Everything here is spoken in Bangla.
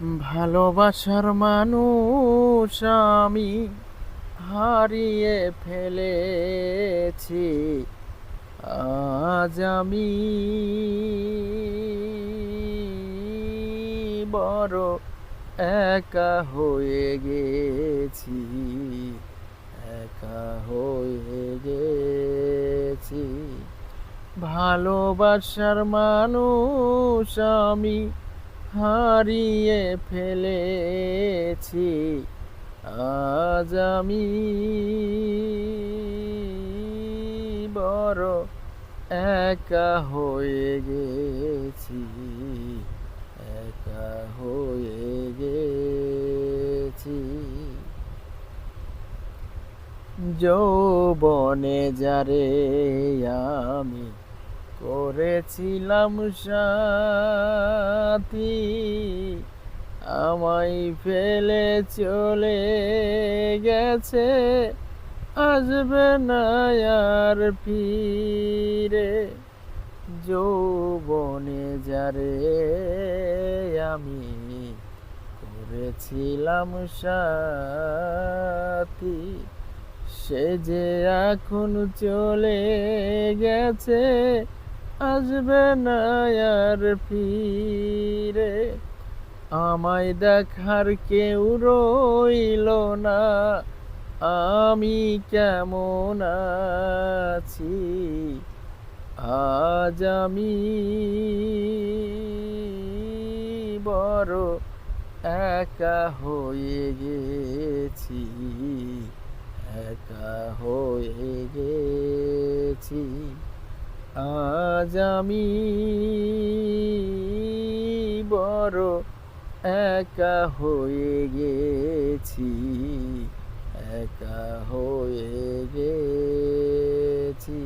ভালোবাসার মানুষ আমি হারিয়ে ফেলেছি, আজ আমি বড় একা হয়ে গেছি, একা হয়ে গেছি। ভালোবাসার মানুষ আমি হারিয়ে ফেলেছি। আজ আমি বড় একা হয়ে গেছি একা হয়ে গেছি। যৌবনে যারে আমি করেছিলাম সাথী আমায় ফেলে চলে গেছে, আসবে না আর ফিরে। যৌবনে যারে আমি করেছিলাম সাথী সে যে এখন চলে গেছে আসবে না আর ফিরে। আমায় দেখার কেউ রইল না। আমি কেমন আছি? আজ আমি বড় একা হয়ে গেছি। একা হয়ে গেছি। আজ আমি বড় একা হয়ে গেছি একা হয়ে গেছি।